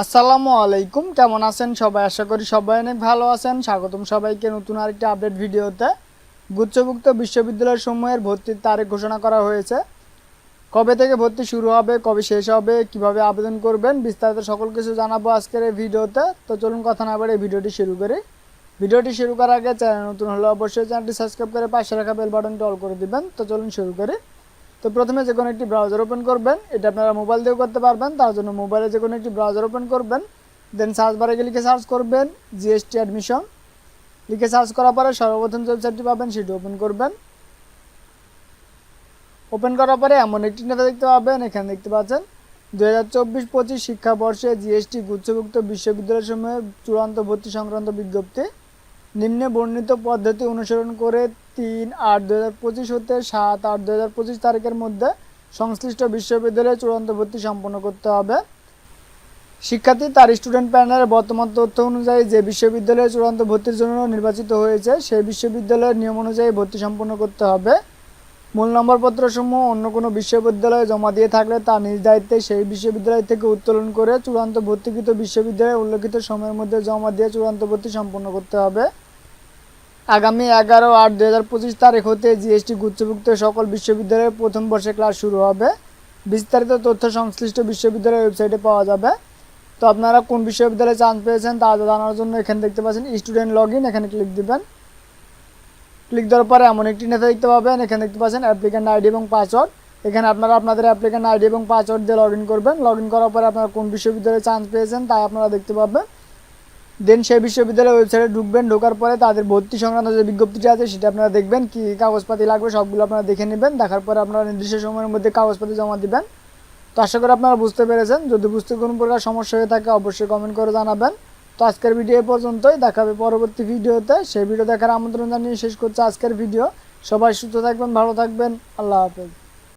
আসসালামু আলাইকুম। কেমন আছেন সবাই? আশা করি সবাই অনেক ভালো আছেন। স্বাগতম সবাইকে নতুন আরেকটি আপডেট ভিডিওতে। গুচ্ছভুক্ত বিশ্ববিদ্যালয় সমূহের ভর্তির তারিখ ঘোষণা করা হয়েছে। কবে থেকে ভর্তি শুরু হবে, কবে শেষ হবে, কীভাবে আবেদন করবেন, বিস্তারিত সকল কিছু জানাব আজকের এই ভিডিওতে। তো চলুন কথা না বলে ভিডিওটি শুরু করি। ভিডিওটি শুরু করার আগে চ্যানেল নতুন হলে অবশ্যই চ্যানেলটি সাবস্ক্রাইব করে পাশে রাখা বেল বাটনটি অল করে দিবেন। তো চলুন শুরু করি। তো প্রথমে যে কোনো একটি ব্রাউজার ওপেন করবেন, এটা আপনারা মোবাইল দিয়েও করতে পারবেন, তার জন্য মোবাইলে যে কোনো একটি ব্রাউজার ওপেন করবেন দেন সার্চ বারে গিয়ে লিখে সার্চ করবেন জিএসটি অ্যাডমিশন লিখে সার্চ করার পরে সর্বপ্রথম যে ওয়েবসাইটটি পাবেন, সেটি ওপেন করবেন। ওপেন করার পরে এমন একটি নেতা দেখতে পাবেন, এখানে দেখতে পাচ্ছেন দু হাজার চব্বিশ পঁচিশ শিক্ষাবর্ষে জিএসটি গুচ্ছভুক্ত বিশ্ববিদ্যালয় সমূহে চূড়ান্ত ভর্তি সংক্রান্ত বিজ্ঞপ্তি। নিম্নে বর্ণিত পদ্ধতি অনুসরণ করে তিন আট দু হাজার পঁচিশ হতে সাত আট দু হাজার পঁচিশ তারিখের মধ্যে সংশ্লিষ্ট বিশ্ববিদ্যালয়ে চূড়ান্ত ভর্তি সম্পন্ন করতে হবে। শিক্ষার্থী তার স্টুডেন্ট প্যানেলের বর্তমান তথ্য অনুযায়ী যে বিশ্ববিদ্যালয়ে চূড়ান্ত ভর্তির জন্য নির্বাচিত হয়েছে, সেই বিশ্ববিদ্যালয়ের নিয়ম অনুযায়ী ভর্তি সম্পন্ন করতে হবে। মূল নম্বরপত্রসমূহ অন্য কোনো বিশ্ববিদ্যালয়ে জমা দিয়ে থাকলে তার নিজ দায়িত্বে সেই বিশ্ববিদ্যালয় থেকে উত্তোলন করে চূড়ান্ত ভর্তিকৃত বিশ্ববিদ্যালয়ে উল্লেখিত সময়ের মধ্যে জমা দিয়ে চূড়ান্ত ভর্তি সম্পন্ন করতে হবে। আগামী এগারো আট দু হাজার পঁচিশ তারিখ হতে জিএসটি গুচ্ছভুক্ত সকল বিশ্ববিদ্যালয়ের প্রথম বর্ষে ক্লাস শুরু হবে। বিস্তারিত তথ্য সংশ্লিষ্ট বিশ্ববিদ্যালয়ের ওয়েবসাইটে পাওয়া যাবে। তো আপনারা কোন বিশ্ববিদ্যালয়ে চান্স পেয়েছেন তা জানার জন্য এখানে দেখতে পাচ্ছেন স্টুডেন্ট লগ এখানে ক্লিক দিবেন। ক্লিক দেওয়ার পরে এমন একটি নেতা দেখতে পাবেন, এখানে দেখতে পাচ্ছেন অ্যাপ্লিক্যান্ট আইডি এবং পাসওয়ার্ড। এখানে আপনারা আপনাদের অ্যাপ্লিক্যান্ট আইডি এবং পাসওয়ার্ড দিয়ে লগ করবেন। লগ করার পরে আপনারা কোন বিশ্ববিদ্যালয়ে চান্স পেয়েছেন তাই আপনারা দেখতে পাবেন। দেন সেই বিশ্ববিদ্যালয়ের ওয়েবসাইটে ঢুকবেন, ঢোকার পরে তাদের ভর্তি সংক্রান্ত যে বিজ্ঞপ্তিটি আছে সেটা আপনারা দেখবেন, কি কাগজপাতি লাগবে সবগুলো আপনারা দেখে নেবেন, দেখার পরে আপনারা নির্দিষ্ট সময়ের মধ্যে কাগজপাতি জমা দিবেন। তো আশা করি আপনারা বুঝতে পেরেছেন, যদি বুঝতে কোনো প্রকার সমস্যা হয়ে থাকে অবশ্যই কমেন্ট করে জানাবেন। তো আজকের ভিডিও এ পর্যন্তই দেখাবে পরবর্তী ভিডিওতে সেই ভিডিও দেখার আমন্ত্রণ জানিয়ে শেষ করছে আজকের ভিডিও সবাই সুস্থ থাকবেন, ভালো থাকবেন, আল্লাহ হাফেজ।